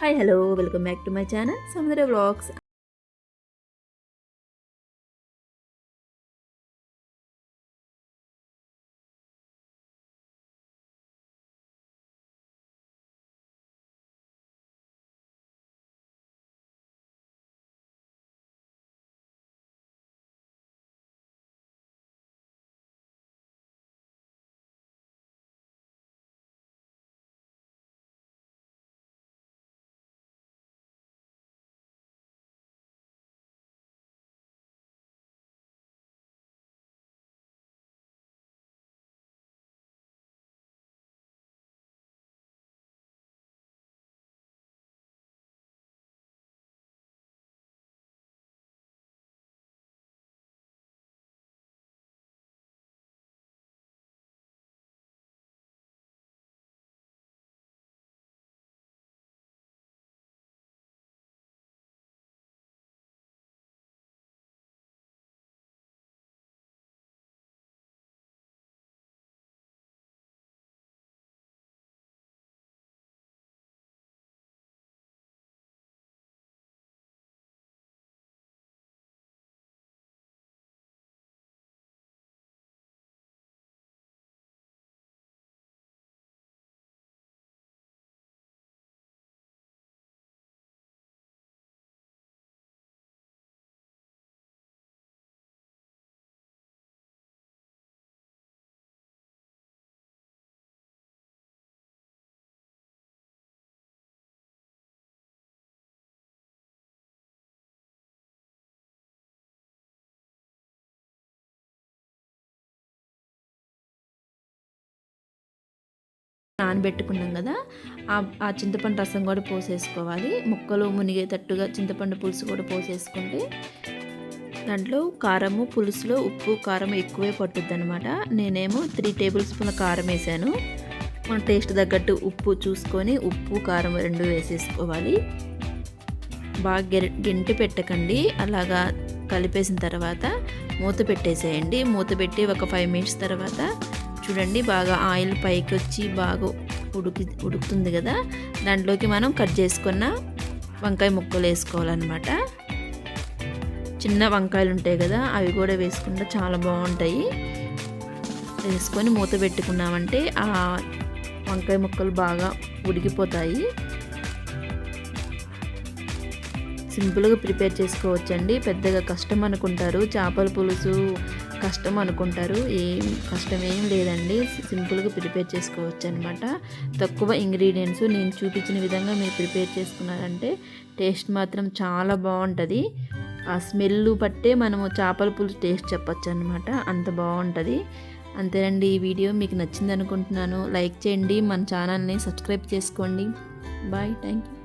Hi, hello, welcome back to my channel, Samadhar Vlogs. నానబెట్టుకున్నాం కదా ఆ చింతపండు రసం కూడా పోసేసుకోవాలి. ముక్కలు మునిగేటట్టుగా చింతపండు పులుసు కూడా పోసేసుకుంటే దాంట్లో కారము పులుసులో ఉప్పు కారం ఎక్కువే పట్టుద్ది అనమాట నేనేమో త్రీ టేబుల్ స్పూన్ల కారం వేసాను. మన టేస్ట్ తగ్గట్టు ఉప్పు చూసుకొని ఉప్పు కారం రెండు వేసేసుకోవాలి. బాగా గెంటి పెట్టకండి. అలాగా కలిపేసిన తర్వాత మూత పెట్టేసేయండి. మూత పెట్టి ఒక ఫైవ్ మినిట్స్ తర్వాత చూడండి బాగా ఆయిల్ పైకి వచ్చి బాగా ఉడికి ఉడుకుతుంది కదా. దాంట్లోకి మనం కట్ చేసుకున్న వంకాయ ముక్కలు వేసుకోవాలన్నమాట. చిన్న వంకాయలు ఉంటాయి కదా అవి కూడా వేసుకుంటే చాలా బాగుంటాయి. వేసుకొని మూత పెట్టుకున్నామంటే ఆ వంకాయ ముక్కలు బాగా ఉడికిపోతాయి. సింపుల్గా ప్రిపేర్ చేసుకోవచ్చండి. పెద్దగా కష్టం అనుకుంటారు. చేపల పులుసు కష్టం అనుకుంటారు. ఏం కష్టం ఏం లేదండి. సింపుల్గా ప్రిపేర్ చేసుకోవచ్చు అనమాట తక్కువ ఇంగ్రీడియంట్స్ నేను చూపించిన విధంగా మీరు ప్రిపేర్ చేసుకున్నారంటే టేస్ట్ మాత్రం చాలా బాగుంటుంది. ఆ స్మెల్ పట్టే మనము చేపల పులుసు టేస్ట్ చెప్పచ్చు అనమాట అంత బాగుంటుంది. అంతేనండి ఈ వీడియో. మీకు నచ్చింది అనుకుంటున్నాను లైక్ చేయండి. మన ఛానల్ని సబ్స్క్రైబ్ చేసుకోండి. బాయ్. Thank you